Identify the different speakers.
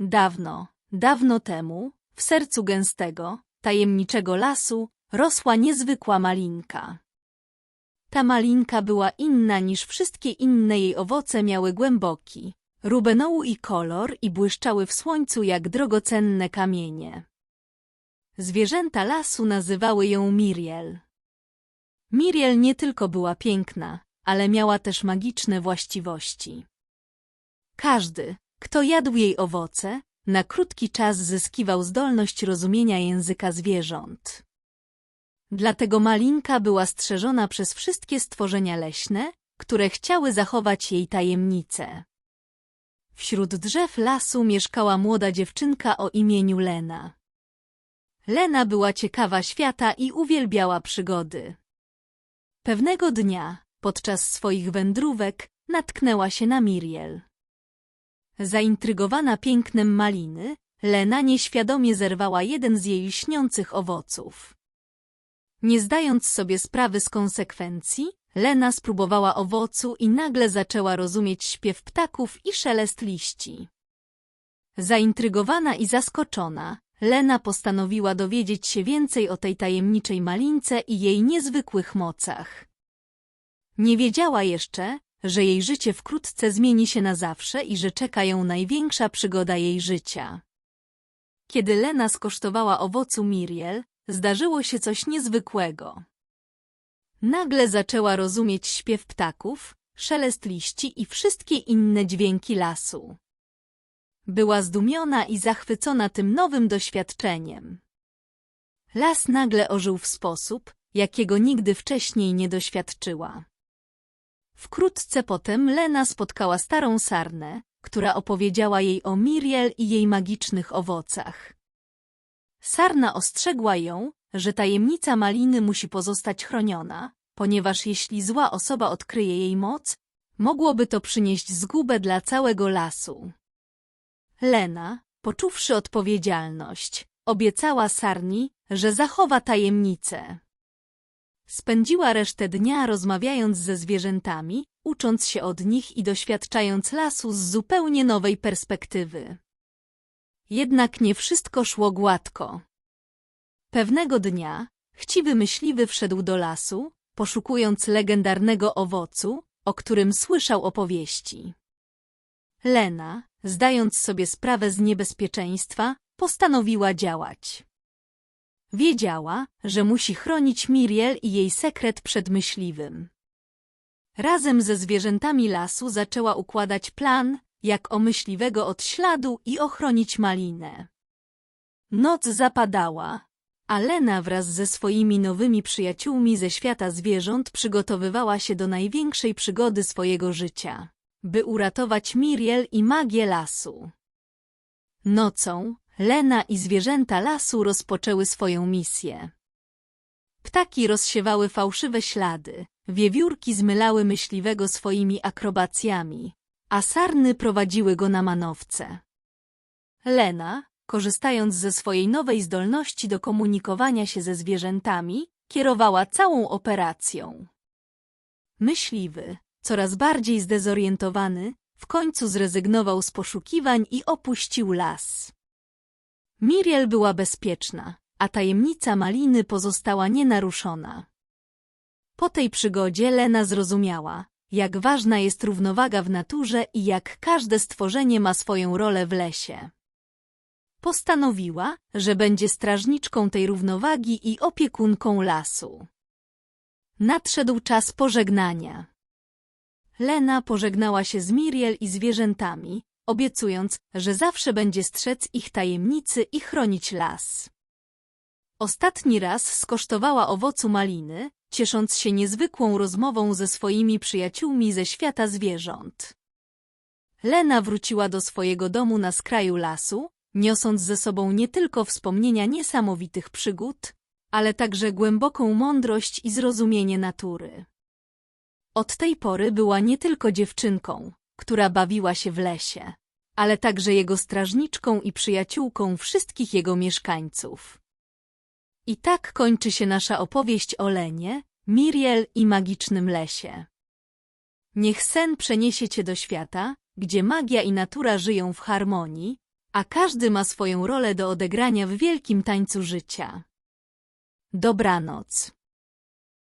Speaker 1: Dawno, dawno temu, w sercu gęstego, tajemniczego lasu, rosła niezwykła malinka. Ta malinka była inna niż wszystkie inne jej owoce miały głęboki, rubenołu i kolor i błyszczały w słońcu jak drogocenne kamienie. Zwierzęta lasu nazywały ją Miriel. Miriel nie tylko była piękna, ale miała też magiczne właściwości. Każdy, kto jadł jej owoce, na krótki czas zyskiwał zdolność rozumienia języka zwierząt. Dlatego Malinka była strzeżona przez wszystkie stworzenia leśne, które chciały zachować jej tajemnicę. Wśród drzew lasu mieszkała młoda dziewczynka o imieniu Lena. Lena była ciekawa świata i uwielbiała przygody. Pewnego dnia, podczas swoich wędrówek, natknęła się na Miriel. Zaintrygowana pięknem maliny, Lena nieświadomie zerwała jeden z jej lśniących owoców. Nie zdając sobie sprawy z konsekwencji, Lena spróbowała owocu i nagle zaczęła rozumieć śpiew ptaków i szelest liści. Zaintrygowana i zaskoczona, Lena postanowiła dowiedzieć się więcej o tej tajemniczej malince i jej niezwykłych mocach. Nie wiedziała jeszcze, że jej życie wkrótce zmieni się na zawsze i że czeka ją największa przygoda jej życia. Kiedy Lena skosztowała owocu Miriel, zdarzyło się coś niezwykłego. Nagle zaczęła rozumieć śpiew ptaków, szelest liści i wszystkie inne dźwięki lasu. Była zdumiona i zachwycona tym nowym doświadczeniem. Las nagle ożył w sposób, jakiego nigdy wcześniej nie doświadczyła. Wkrótce potem Lena spotkała starą sarnę, która opowiedziała jej o Miriel i jej magicznych owocach. Sarna ostrzegła ją, że tajemnica maliny musi pozostać chroniona, ponieważ jeśli zła osoba odkryje jej moc, mogłoby to przynieść zgubę dla całego lasu. Lena, poczuwszy odpowiedzialność, obiecała Sarni, że zachowa tajemnicę. Spędziła resztę dnia rozmawiając ze zwierzętami, ucząc się od nich i doświadczając lasu z zupełnie nowej perspektywy. Jednak nie wszystko szło gładko. Pewnego dnia chciwy myśliwy wszedł do lasu, poszukując legendarnego owocu, o którym słyszał opowieści. Lena, zdając sobie sprawę z niebezpieczeństwa, postanowiła działać. Wiedziała, że musi chronić Miriel i jej sekret przed myśliwym. Razem ze zwierzętami lasu zaczęła układać plan, jak o myśliwego od śladu i ochronić malinę. Noc zapadała, a Lena wraz ze swoimi nowymi przyjaciółmi ze świata zwierząt przygotowywała się do największej przygody swojego życia, by uratować Miriel i magię lasu. Nocą, Lena i zwierzęta lasu rozpoczęły swoją misję. Ptaki rozsiewały fałszywe ślady, wiewiórki zmylały myśliwego swoimi akrobacjami, a sarny prowadziły go na manowce. Lena, korzystając ze swojej nowej zdolności do komunikowania się ze zwierzętami, kierowała całą operacją. Myśliwy, coraz bardziej zdezorientowany, w końcu zrezygnował z poszukiwań i opuścił las. Miriel była bezpieczna, a tajemnica maliny pozostała nienaruszona. Po tej przygodzie Lena zrozumiała, jak ważna jest równowaga w naturze i jak każde stworzenie ma swoją rolę w lesie. Postanowiła, że będzie strażniczką tej równowagi i opiekunką lasu. Nadszedł czas pożegnania. Lena pożegnała się z Miriel i zwierzętami, obiecując, że zawsze będzie strzec ich tajemnicy i chronić las. Ostatni raz skosztowała owocu maliny, ciesząc się niezwykłą rozmową ze swoimi przyjaciółmi ze świata zwierząt. Lena wróciła do swojego domu na skraju lasu, niosąc ze sobą nie tylko wspomnienia niesamowitych przygód, ale także głęboką mądrość i zrozumienie natury. Od tej pory była nie tylko dziewczynką, która bawiła się w lesie, ale także jego strażniczką i przyjaciółką wszystkich jego mieszkańców. I tak kończy się nasza opowieść o Lenie, Miriel i magicznym lesie. Niech sen przeniesie cię do świata, gdzie magia i natura żyją w harmonii, a każdy ma swoją rolę do odegrania w wielkim tańcu życia. Dobranoc.